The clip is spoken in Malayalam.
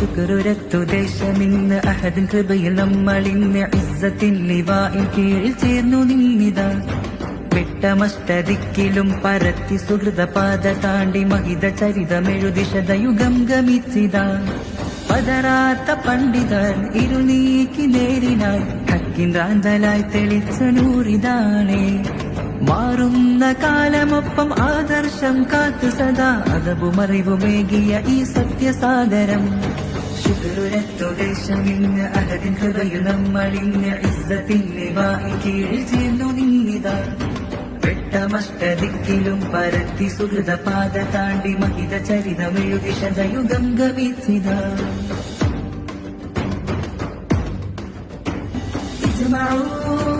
ശുക്രുരത്തു ദേശമിന്ന് അഹദിൻ കൃപയിൽ നമ്മളിന്ന് ലിവായിൽ കീഴിൽ ചേർന്നു പരത്തി താണ്ടി മഹിത ചരിതമെഴുതി ശതയുഗം പതരാത്ത പണ്ഡിതൻ ഇരുനീക്കി നേരിനായി ഹക്കിൻ റാന്തലായി തെളിച്ച നൂറിതാണേ. മാറുന്ന കാലമൊപ്പം ആദർശം കാത്തു സദാ അതവുമറിവുമേകിയ ഈ സത്യസാഗരം. ശുക്രുരത്തു ഇന്ന് അഹദിൻ ഹൃദയ നമ്മളിന്ന് ഇസ്സത്തിന്റെ വായി കീഴിൽ ചേർന്നു നിന്നിതാ വെട്ടമഷ്ടദിക്കിലും പരത്തി സുഹൃത പാത താണ്ടി മഹിത ചരിതമെഴുതി ശതയുഗം ഗമിച്ചിതാ اجمعوا يا